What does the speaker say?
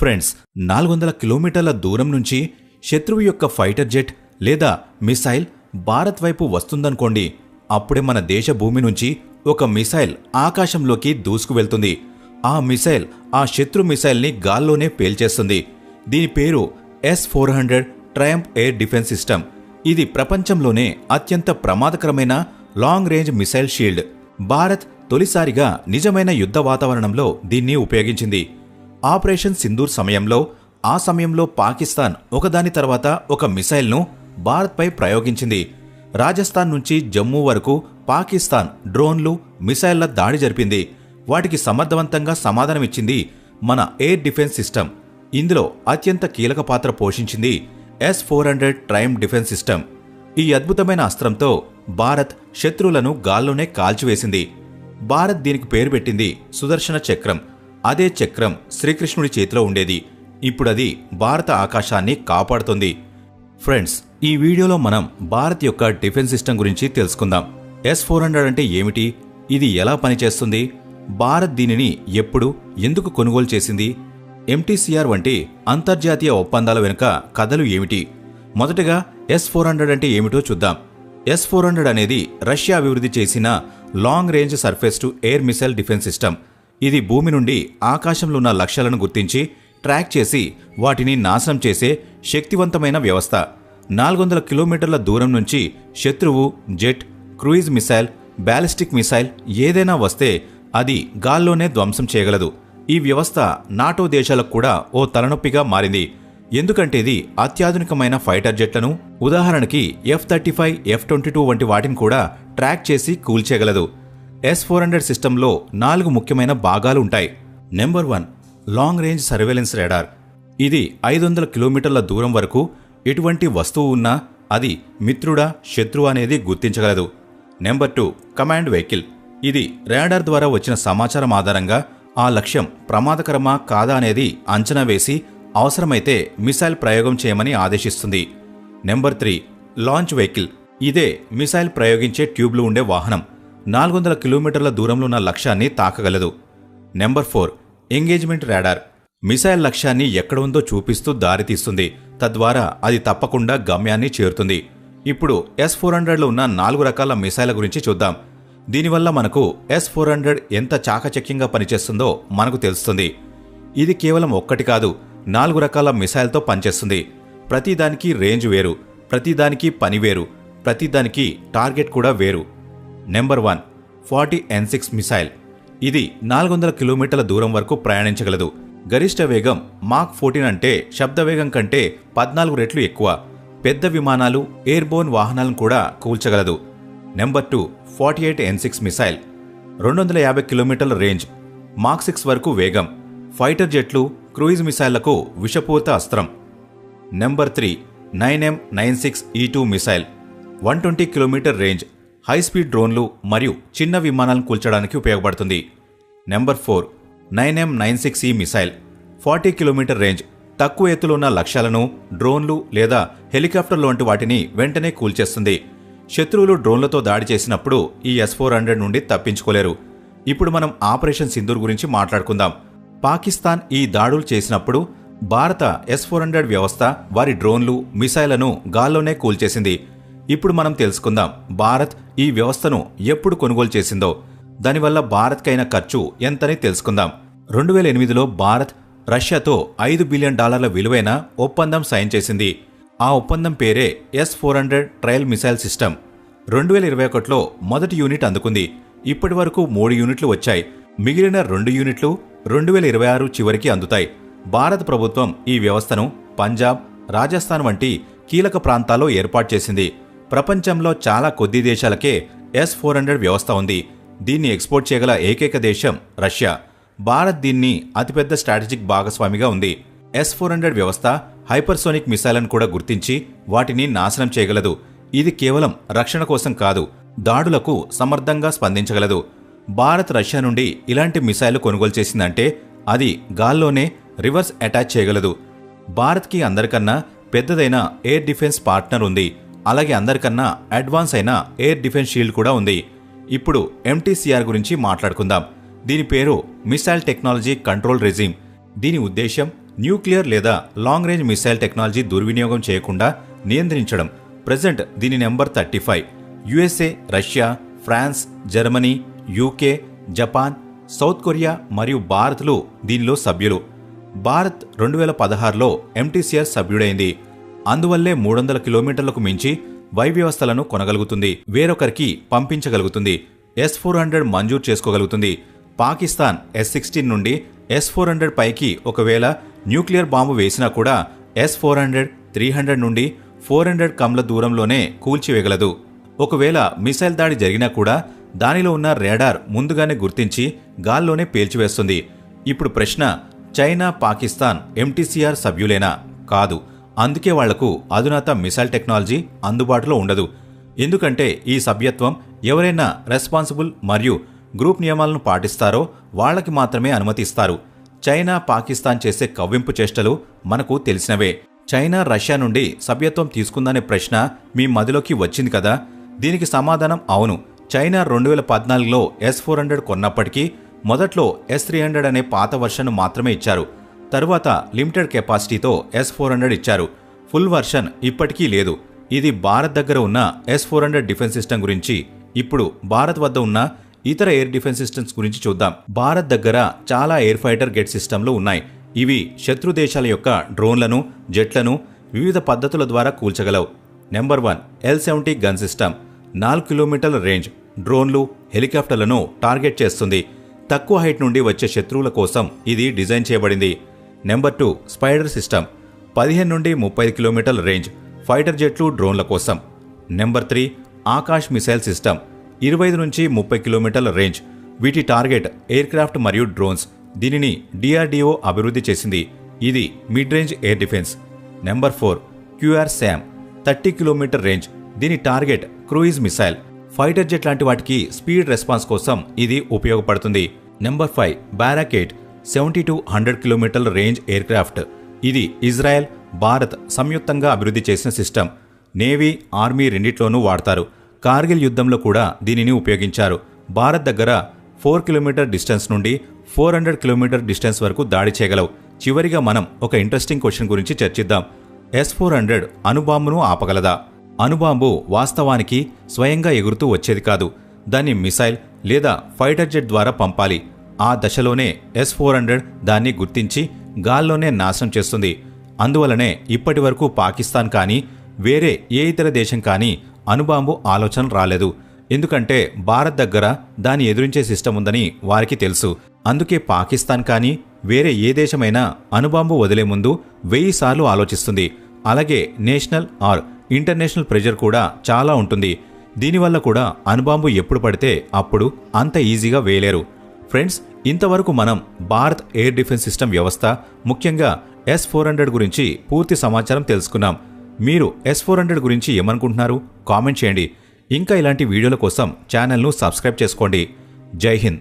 Friends నాలుగు వందల కిలోమీటర్ల దూరం నుంచి శత్రువు యొక్క ఫైటర్ జెట్ లేదా మిసైల్ భారత్ వైపు వస్తుందనుకోండి అప్పుడే మన దేశ భూమి నుంచి ఒక మిసైల్ ఆకాశంలోకి దూసుకు వెళ్తుంది ఆ మిసైల్ ఆ శత్రు మిసైల్ని గాల్లోనే పేల్చేస్తుంది. దీని పేరు S four hundred triumph air defence system. ఇది ప్రపంచంలోనే అత్యంత ప్రమాదకరమైన long range missile shield. Bharat తొలిసారిగా నిజమైన యుద్ధ వాతావరణంలో దీన్ని ఉపయోగించింది. ఆపరేషన్ సింధూర్ సమయంలో ఆ సమయంలో పాకిస్తాన్ ఒకదాని తర్వాత ఒక మిసైల్ను భారత్పై ప్రయోగించింది. రాజస్థాన్ నుంచి జమ్మూ వరకు పాకిస్తాన్ డ్రోన్లు మిసైళ్ళ దాడి జరిపింది. వాటికి సమర్థవంతంగా సమాధానమిచ్చింది మన ఎయిర్ డిఫెన్స్ సిస్టమ్. ఇందులో అత్యంత కీలక పాత్ర పోషించింది S four hundred triumph defence system. ఈ అద్భుతమైన అస్త్రంతో భారత్ శత్రువులను గాల్లోనే కాల్చివేసింది. భారత్ దీనికి పేరు పెట్టింది సుదర్శన చక్రం. అదే చక్రం శ్రీకృష్ణుడి చేతిలో ఉండేది. ఇప్పుడది భారత ఆకాశాన్ని కాపాడుతుంది. ఫ్రెండ్స్ ఈ వీడియోలో మనం భారత్ యొక్క డిఫెన్స్ సిస్టమ్ గురించి తెలుసుకుందాం. ఎస్ ఫోర్ హండ్రెడ్ అంటే ఏమిటి? ఇది ఎలా పనిచేస్తుంది? భారత్ దీనిని ఎప్పుడు ఎందుకు కొనుగోలు చేసింది? ఎంటీసీఆర్ వంటి అంతర్జాతీయ ఒప్పందాల వెనుక కథలు ఏమిటి? మొదటగా ఎస్ ఫోర్ హండ్రెడ్ అంటే ఏమిటో చూద్దాం. ఎస్ ఫోర్ హండ్రెడ్ అనేది రష్యా అభివృద్ధి చేసిన long range surface to air missile defence system ఇది భూమి నుండి ఆకాశంలో ఉన్న లక్ష్యాలను గుర్తించి ట్రాక్ చేసి వాటిని నాశనం చేసే శక్తివంతమైన వ్యవస్థ. నాలుగు వందల కిలోమీటర్ల దూరం నుంచి శత్రువు jet cruise missile ballistic missile ఏదైనా వస్తే అది గాల్లోనే ధ్వంసం చేయగలదు. ఈ వ్యవస్థ నాటో దేశాలకు కూడా ఓ తలనొప్పిగా మారింది. ఎందుకంటే ఇది అత్యాధునికమైన ఫైటర్ జెట్లను ఉదాహరణకి F thirty five F twenty two వంటి వాటిని కూడా ట్రాక్ చేసి కూల్చేయగలదు. ఎస్ ఫోర్ హండ్రెడ్ సిస్టంలో నాలుగు ముఖ్యమైన భాగాలు ఉంటాయి number one long range surveillance radar ఇది ఐదు వందల కిలోమీటర్ల దూరం వరకు ఎటువంటి వస్తువు ఉన్నా అది మిత్రుడా శత్రువు అనేది గుర్తించగలదు. నెంబర్ టూ కమాండ్ వెహికల్ ఇది రాడార్ ద్వారా వచ్చిన సమాచారం ఆధారంగా ఆ లక్ష్యం ప్రమాదకరమా కాదా అనేది అంచనా వేసి అవసరమైతే మిసైల్ ప్రయోగం చేయమని ఆదేశిస్తుంది. నెంబర్ త్రీ లాంచ్ వెహికల్ ఇదే మిసైల్ ప్రయోగించే ట్యూబ్లు ఉండే వాహనం. నాలుగు వందల కిలోమీటర్ల దూరంలో ఉన్న లక్ష్యాన్ని తాకగలదు. Number four engagement radar. Missile లక్ష్యాన్ని ఎక్కడ ఉందో చూపిస్తూ దారితీస్తుంది తద్వారా అది తప్పకుండా గమ్యాన్ని చేరుతుంది. ఇప్పుడు ఎస్ ఫోర్ హండ్రెడ్లో ఉన్న నాలుగు రకాల మిసైల్ గురించి చూద్దాం. దీనివల్ల మనకు ఎస్ ఫోర్ హండ్రెడ్ ఎంత చాకచక్యంగా పనిచేస్తుందో మనకు తెలుస్తుంది. ఇది కేవలం ఒక్కటి కాదు నాలుగు రకాల మిసైల్తో పనిచేస్తుంది. ప్రతిదానికి రేంజ్ వేరు ప్రతిదానికి పని వేరు ప్రతిదానికి టార్గెట్ కూడా వేరు. Number one forty N six missile. ఇది నాలుగు వందల కిలోమీటర్ల దూరం వరకు ప్రయాణించగలదు. గరిష్ట వేగం మాక్ ఫోర్టీన్ అంటే శబ్ద వేగం కంటే పద్నాలుగు రెట్లు ఎక్కువ. పెద్ద విమానాలు ఎయిర్బోన్ వాహనాలను కూడా కూల్చగలదు. Number two forty eight N six missile. రెండు వందల యాభై కిలోమీటర్ల రేంజ్. మాక్ సిక్స్ వరకు వేగం. ఫైటర్ జెట్లు క్రూయిజ్ మిసైళ్ళకు విషపూరిత అస్త్రం. Number three nine M nine six E two missile. One twenty kilometre range. High speed డ్రోన్లు మరియు చిన్న విమానాలను కూల్చడానికి ఉపయోగపడుతుంది. Number four nine M nine six E missile. Forty kilometre range. తక్కువ ఎత్తులో ఉన్న లక్ష్యాలను డ్రోన్లు లేదా హెలికాప్టర్లు వంటి వాటిని వెంటనే కూల్చేస్తుంది శత్రువులు డ్రోన్లతో దాడి చేసినప్పుడు ఈ ఎస్ ఫోర్ హండ్రెడ్ నుండి తప్పించుకోలేరు. ఇప్పుడు మనం ఆపరేషన్ సింధూర్ గురించి మాట్లాడుకుందాం. పాకిస్తాన్ ఈ దాడులు చేసినప్పుడు భారత ఎస్ ఫోర్ హండ్రెడ్ వ్యవస్థ వారి డ్రోన్లు మిసైళ్ళను గాల్లోనే కూల్చేసింది. ఇప్పుడు మనం తెలుసుకుందాం భారత్ ఈ వ్యవస్థను ఎప్పుడు కొనుగోలు చేసిందో. దానివల్ల భారత్కైన ఖర్చు ఎంతని తెలుసుకుందాం. రెండు వేల ఎనిమిదిలో భారత్ రష్యాతో ఐదు బిలియన్ డాలర్ల విలువైన ఒప్పందం సైన్ చేసింది. ఆ ఒప్పందం పేరే S four hundred trial missile system. రెండు వేల ఇరవై ఒకటిలో మొదటి యూనిట్ అందుకుంది. ఇప్పటి వరకు మూడు యూనిట్లు వచ్చాయి. మిగిలిన రెండు యూనిట్లు రెండు వేల ఇరవై ఆరు చివరికి అందుతాయి. భారత ప్రభుత్వం ఈ వ్యవస్థను పంజాబ్ రాజస్థాన్ వంటి కీలక ప్రాంతాల్లో ఏర్పాటు చేసింది. ప్రపంచంలో చాలా కొద్ది దేశాలకే ఎస్ ఫోర్ హండ్రెడ్ వ్యవస్థ ఉంది. దీన్ని ఎక్స్పోర్ట్ చేయగల ఏకైక దేశం రష్యా. భారత్ దీన్ని అతిపెద్ద స్ట్రాటజిక్ భాగస్వామిగా ఉంది. ఎస్ ఫోర్ హండ్రెడ్ వ్యవస్థ హైపర్సోనిక్ మిసైల్ను కూడా గుర్తించి వాటిని నాశనం చేయగలదు. ఇది కేవలం రక్షణ కోసం కాదు దాడులకు సమర్థంగా స్పందించగలదు. భారత్ రష్యా నుండి ఇలాంటి మిసైల్ కొనుగోలు చేసిందంటే అది గాల్లోనే రివర్స్ అటాచ్ చేయగలదు. భారత్కి అందరికన్నా పెద్దదైన ఎయిర్ డిఫెన్స్ పార్ట్నర్ ఉంది. అలాగే అందరికన్నా అడ్వాన్స్ అయిన ఎయిర్ డిఫెన్స్ షీల్డ్ కూడా ఉంది. ఇప్పుడు ఎంటీసీఆర్ గురించి మాట్లాడుకుందాం. దీని పేరు మిసైల్ టెక్నాలజీ కంట్రోల్ రెజీమ్. దీని ఉద్దేశం న్యూక్లియర్ లేదా లాంగ్ రేంజ్ మిసైల్ టెక్నాలజీ దుర్వినియోగం చేయకుండా నియంత్రించడం. ప్రజెంట్ దీని number thirty five. USA Russia France Germany UK Japan South Korea మరియు భారత్లు దీనిలో సభ్యులు. భారత్ రెండు వేల పదహారులో ఎంటీసీఆర్ సభ్యుడైంది. అందువల్లే మూడు వందల కిలోమీటర్లకు మించి వ్యవస్థలను కొనగలుగుతుంది. వేరొకరికి పంపించగలుగుతుంది. ఎస్ ఫోర్ హండ్రెడ్ మంజూరు చేసుకోగలుగుతుంది. పాకిస్తాన్ ఎస్ సిక్స్టీన్ నుండి ఎస్ ఫోర్ హండ్రెడ్ పైకి ఒకవేళ న్యూక్లియర్ బాంబు వేసినా కూడా S four hundred three hundred నుండి ఫోర్ హండ్రెడ్ కమ్ల దూరంలోనే కూల్చివేయగలదు. ఒకవేళ మిసైల్ దాడి జరిగినా కూడా దానిలో ఉన్న రేడార్ ముందుగానే గుర్తించి గాల్లోనే పేల్చివేస్తుంది. ఇప్పుడు ప్రశ్న చైనా పాకిస్తాన్ ఎంటీసీఆర్ సభ్యులేనా? కాదు. అందుకే వాళ్ళకు అధునాత మిసైల్ టెక్నాలజీ అందుబాటులో ఉండదు. ఎందుకంటే ఈ సభ్యత్వం ఎవరైనా రెస్పాన్సిబుల్ మరియు గ్రూప్ నియమాలను పాటిస్తారో వాళ్ళకి మాత్రమే అనుమతిస్తారు. చైనా పాకిస్తాన్ చేసే కవ్వింపు చేష్టలు మనకు తెలిసినవే. చైనా రష్యా నుండి సభ్యత్వం తీసుకుందనే ప్రశ్న మీ మదిలోకి వచ్చింది కదా? దీనికి సమాధానం అవును. చైనా రెండు వేల పద్నాలుగులో ఎస్ ఫోర్ హండ్రెడ్ కొన్నప్పటికీ మొదట్లో ఎస్ త్రీ హండ్రెడ్ అనే పాత వర్షన్ను మాత్రమే ఇచ్చారు. తరువాత లిమిటెడ్ కెపాసిటీతో ఎస్ ఫోర్ హండ్రెడ్ ఇచ్చారు. ఫుల్ వర్షన్ ఇప్పటికీ లేదు. ఇది భారత్ దగ్గర ఉన్న S four hundred defence system గురించి ఇప్పుడు భారత్ వద్ద ఉన్న ఇతర ఎయిర్ డిఫెన్స్ సిస్టమ్స్ గురించి చూద్దాం. భారత్ దగ్గర చాలా ఎయిర్ ఫైటర్ గెట్ సిస్టమ్లు ఉన్నాయి. ఇవి శత్రు దేశాల యొక్క డ్రోన్లను జెట్లను వివిధ పద్ధతుల ద్వారా కూల్చగలవు. Number one L seventy gun system. నాలుగు కిలోమీటర్ల రేంజ్. డ్రోన్లు హెలికాప్టర్లను టార్గెట్ చేస్తుంది. తక్కువ హైట్ నుండి వచ్చే శత్రువుల కోసం ఇది డిజైన్ చేయబడింది. నెంబర్ టూ స్పైడర్ సిస్టమ్ పదిహేను నుండి ముప్పై కిలోమీటర్ల రేంజ్ ఫైటర్ జెట్లు డ్రోన్ల కోసం. Number three Akash missile system ఇరవై నుంచి ముప్పై కిలోమీటర్ల రేంజ్ వీటి టార్గెట్ ఎయిర్ క్రాఫ్ట్ మరియు డ్రోన్స్. దీనిని డిఆర్డిఓ అభివృద్ధి చేసింది. ఇది mid range air defence. Number four QR SAM thirty kilometre range దీని target cruise missile. Fighter jet లాంటి వాటికి స్పీడ్ రెస్పాన్స్ కోసం ఇది ఉపయోగపడుతుంది. Number five Barak eight seventy to hundred కిలోమీటర్ల రేంజ్ ఎయిర్క్రాఫ్ట్. ఇది ఇజ్రాయెల్ భారత్ సంయుక్తంగా అభివృద్ధి చేసిన సిస్టమ్. నేవీ ఆర్మీ రెండిట్లోనూ వాడతారు. కార్గిల్ యుద్ధంలో కూడా దీనిని ఉపయోగించారు. భారత్ దగ్గర ఫోర్ కిలోమీటర్ డిస్టెన్స్ నుండి ఫోర్ హండ్రెడ్ కిలోమీటర్ డిస్టెన్స్ వరకు దాడి చేయగలవు. చివరిగా మనం ఒక ఇంట్రెస్టింగ్ క్వశ్చన్ గురించి చర్చిద్దాం. ఎస్ ఫోర్ హండ్రెడ్ అణుబాంబును ఆపగలదా? అణుబాంబు వాస్తవానికి స్వయంగా ఎగురుతూ వచ్చేది కాదు. దాన్ని మిసైల్ లేదా ఫైటర్ జెట్ ద్వారా పంపాలి. ఆ దశలోనే ఎస్ ఫోర్ హండ్రెడ్ దాన్ని గుర్తించి గాల్లోనే నాశనం చేస్తుంది. అందువలనే ఇప్పటి వరకు పాకిస్తాన్ కానీ వేరే ఏ ఇతర దేశం కానీ అణుబాంబు ఆలోచన రాలేదు. ఎందుకంటే భారత్ దగ్గర దాన్ని ఎదురించే సిస్టమ్ ఉందని వారికి తెలుసు. అందుకే పాకిస్తాన్ కానీ వేరే ఏ దేశమైనా అణుబాంబు వదిలే ముందు వెయ్యి సార్లు ఆలోచిస్తుంది. అలాగే నేషనల్ ఆర్ ఇంటర్నేషనల్ ప్రెజర్ కూడా చాలా ఉంటుంది. దీనివల్ల కూడా అణుబాంబు ఎప్పుడు పడితే అప్పుడు అంత ఈజీగా వేయలేరు. ఫ్రెండ్స్ ఇంతవరకు మనం భారత్ ఎయిర్ డిఫెన్స్ సిస్టమ్ వ్యవస్థ ముఖ్యంగా ఎస్ ఫోర్ హండ్రెడ్ గురించి పూర్తి సమాచారం తెలుసుకున్నాం. మీరు ఎస్ ఫోర్ హండ్రెడ్ గురించి ఏమనుకుంటున్నారు? కామెంట్ చేయండి. ఇంకా ఇలాంటి వీడియోల కోసం ఛానల్ను సబ్స్క్రైబ్ చేసుకోండి. జై హింద్.